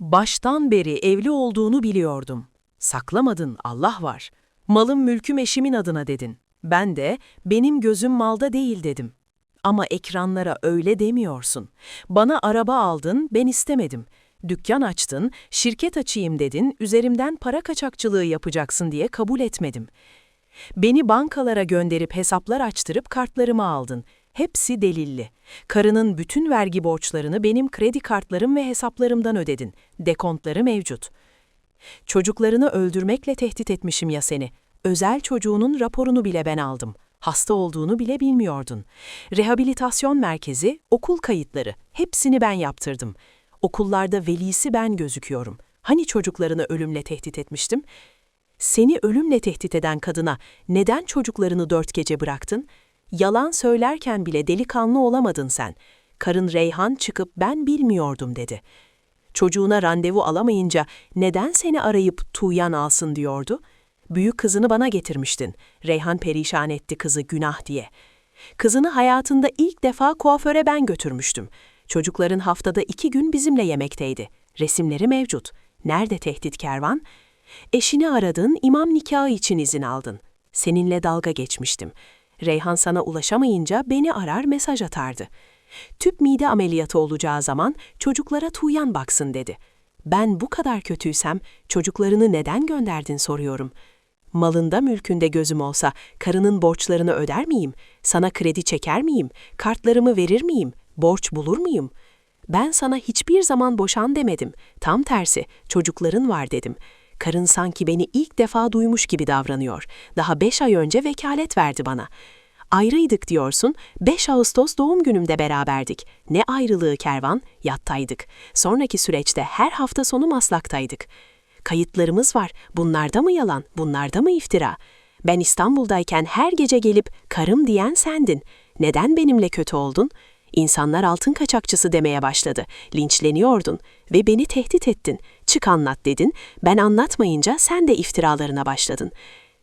Baştan beri evli olduğunu biliyordum. Saklamadın, Allah var. Malım mülküm eşimin adına dedin. Ben de benim gözüm malda değil dedim. Ama ekranlara öyle demiyorsun. Bana araba aldın, ben istemedim. Dükkan açtın, şirket açayım dedin, üzerimden para kaçakçılığı yapacaksın diye kabul etmedim. Beni bankalara gönderip hesaplar açtırıp kartlarımı aldın. Hepsi delilli. Karının bütün vergi borçlarını benim kredi kartlarım ve hesaplarımdan ödedin. Dekontları mevcut. Çocuklarını öldürmekle tehdit etmişim ya seni. Özel çocuğunun raporunu bile ben aldım. Hasta olduğunu bile bilmiyordun. Rehabilitasyon merkezi, okul kayıtları, hepsini ben yaptırdım. Okullarda velisi ben gözüküyorum. Hani çocuklarını ölümle tehdit etmiştim? Seni ölümle tehdit eden kadına neden çocuklarını dört gece bıraktın? Yalan söylerken bile delikanlı olamadın sen. Karın Reyhan çıkıp ben bilmiyordum dedi. Çocuğuna randevu alamayınca neden seni arayıp Tuğyan alsın diyordu? Büyük kızını bana getirmiştin. Reyhan perişan etti kızı günah diye. Kızını hayatında ilk defa kuaföre ben götürmüştüm. Çocukların haftada iki gün bizimle yemekteydi. Resimleri mevcut. Nerede tehdit kervan? Eşini aradın, imam nikahı için izin aldın. Seninle dalga geçmiştim. Reyhan sana ulaşamayınca beni arar mesaj atardı. Tüp mide ameliyatı olacağı zaman çocuklara Tuğyan baksın dedi. Ben bu kadar kötüysem çocuklarını neden gönderdin soruyorum. Malında mülkünde gözüm olsa karının borçlarını öder miyim? Sana kredi çeker miyim? Kartlarımı verir miyim? Borç bulur muyum? Ben sana hiçbir zaman boşan demedim. Tam tersi, çocukların var dedim. Karın sanki beni ilk defa duymuş gibi davranıyor. Daha beş ay önce vekalet verdi bana. Ayrıydık diyorsun, 5 Ağustos doğum günümde beraberdik. Ne ayrılığı kervan, yattaydık. Sonraki süreçte her hafta sonu maslaktaydık. Kayıtlarımız var, bunlarda mı yalan, bunlarda mı iftira? Ben İstanbul'dayken her gece gelip karım diyen sendin. Neden benimle kötü oldun? İnsanlar altın kaçakçısı demeye başladı. Linçleniyordun ve beni tehdit ettin. Çık anlat dedin. Ben anlatmayınca sen de iftiralarına başladın.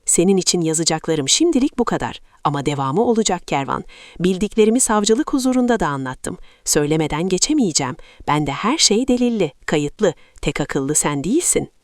Senin için yazacaklarım şimdilik bu kadar. Ama devamı olacak kervan. Bildiklerimi savcılık huzurunda da anlattım. Söylemeden geçemeyeceğim. Bende her şey delilli, kayıtlı. Tek akıllı sen değilsin.''